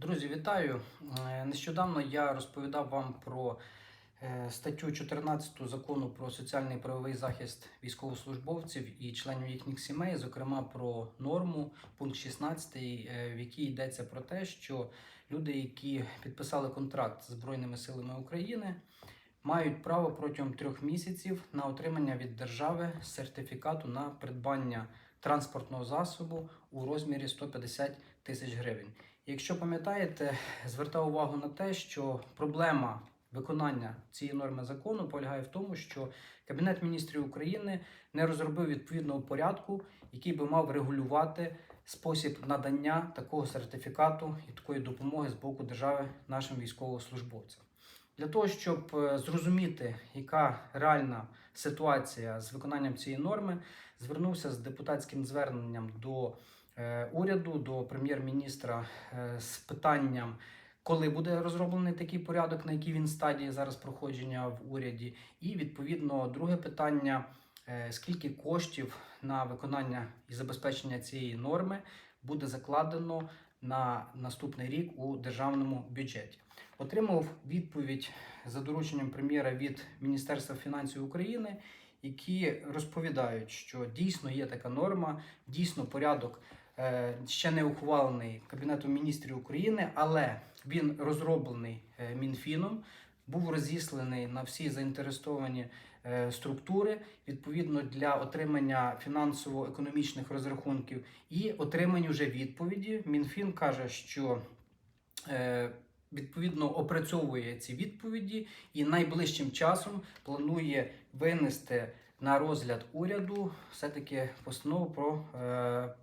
Друзі, вітаю! Е, Нещодавно я розповідав вам про е, статтю 14 закону про соціальний і правовий захист військовослужбовців і членів їхніх сімей, зокрема про норму, пункт 16, е, в якій йдеться про те, що люди, які підписали контракт з Збройними силами України, мають право протягом трьох місяців на отримання від держави сертифікату на придбання транспортного засобу у розмірі 150 тисяч гривень. Якщо пам'ятаєте, звертав увагу на те, що проблема виконання цієї норми закону полягає в тому, що Кабінет міністрів України не розробив відповідного порядку, який би мав регулювати спосіб надання такого сертифікату і такої допомоги з боку держави нашим військовослужбовцям. Для того щоб е, зрозуміти, яка реальна ситуація з виконанням цієї норми, звернувся з депутатським зверненням до уряду, до прем'єр-міністра е, з питанням, коли буде розроблений такий порядок, на якій він стадії зараз проходження в уряді, і відповідно друге питання. е, Скільки коштів на виконання і забезпечення цієї норми буде закладено на наступний рік у державному бюджеті? Отримав відповідь за дорученням прем'єра від Міністерства фінансів України, які розповідають, що дійсно є така норма, дійсно порядок е, ще не ухвалений Кабінетом міністрів України, але він розроблений е, Мінфіном, був розісланий на всі заінтересовані е, структури відповідно для отримання фінансово-економічних розрахунків і отримані вже відповіді. Мінфін каже, що е, відповідно опрацьовує ці відповіді і найближчим часом планує винести на розгляд уряду все-таки постанову про е,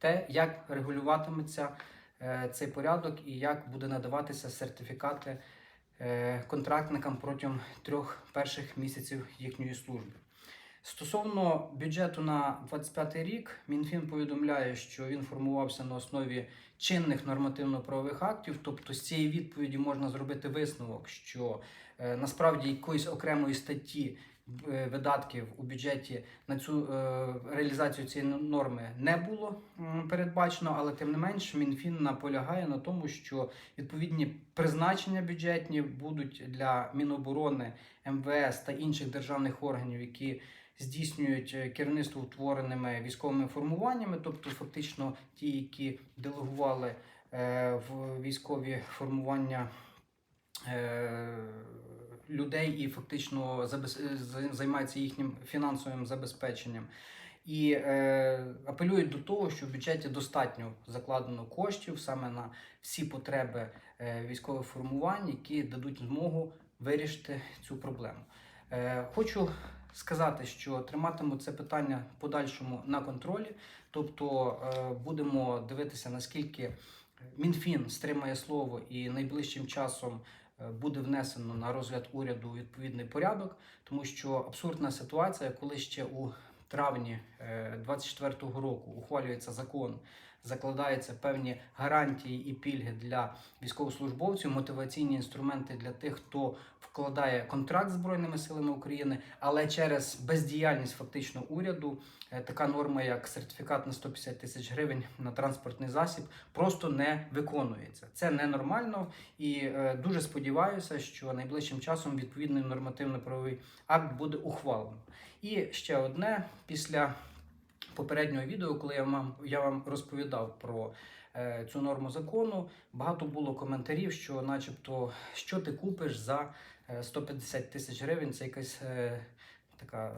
те, як регулюватиметься е, цей порядок і як буде надаватися сертифікати е, контрактникам протягом трьох перших місяців їхньої служби. Стосовно бюджету на 25 рік, Мінфін повідомляє, що він формувався на основі чинних нормативно-правових актів. Тобто з цієї відповіді можна зробити висновок, що е, насправді якоїсь окремої статті видатків у бюджеті на цю е, реалізацію цієї норми не було передбачено, але тим не менш Мінфін наполягає на тому, що відповідні призначення бюджетні будуть для Міноборони, МВС та інших державних органів, які здійснюють е, керівництво утвореними військовими формуваннями, тобто фактично ті, які делегували е, в військові формування е, людей і фактично забез- за- займаються їхнім фінансовим забезпеченням. І е, апелюють до того, що в бюджеті достатньо закладено коштів саме на всі потреби е, військових формувань, які дадуть змогу вирішити цю проблему. Е, хочу сказати, що триматиму це питання подальшому на контролі, тобто е, будемо дивитися, наскільки Мінфін стримає слово і найближчим часом буде внесено на розгляд уряду відповідний порядок, тому що абсурдна ситуація, коли ще у травні 24-го року ухвалюється закон, закладаються певні гарантії і пільги для військовослужбовців, мотиваційні інструменти для тих, хто вкладає контракт з збройними силами України, але через бездіяльність фактично уряду е, така норма, як сертифікат на 150 тисяч гривень на транспортний засіб, просто не виконується. Це ненормально і е, дуже сподіваюся, що найближчим часом відповідний нормативно-правовий акт буде ухвалено. І ще одне після попереднього відео, коли я вам, я вам розповідав про е, цю норму закону, багато було коментарів, що, начебто, що ти купиш за е, 150 тисяч гривень, це якась. Е, Така е,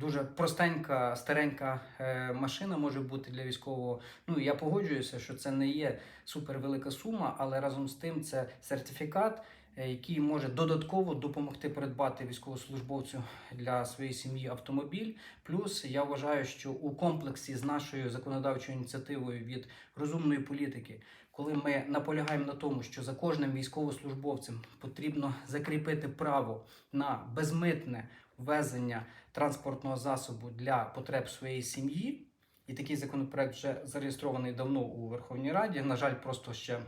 дуже простенька, старенька е, машина може бути для військового. Ну я погоджуюся, що це не є супервелика сума, але разом з тим це сертифікат, е, який може додатково допомогти придбати військовослужбовцю для своєї сім'ї автомобіль. Плюс я вважаю, що у комплексі з нашою законодавчою ініціативою від розумної політики, коли ми наполягаємо на тому, що за кожним військовослужбовцем потрібно закріпити право на безмитне ввезення транспортного засобу для потреб своєї сім'ї. І такий законопроект вже зареєстрований давно у Верховній Раді. На жаль, просто ще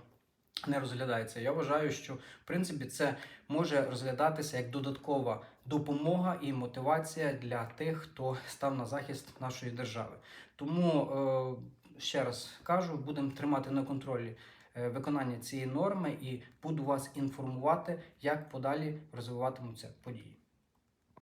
не розглядається. Я вважаю, що в принципі це може розглядатися як додаткова допомога і мотивація для тих, хто став на захист нашої держави. Тому е, ще раз кажу, будемо тримати на контролі е, виконання цієї норми і буду вас інформувати, як подалі розвиватимуться події.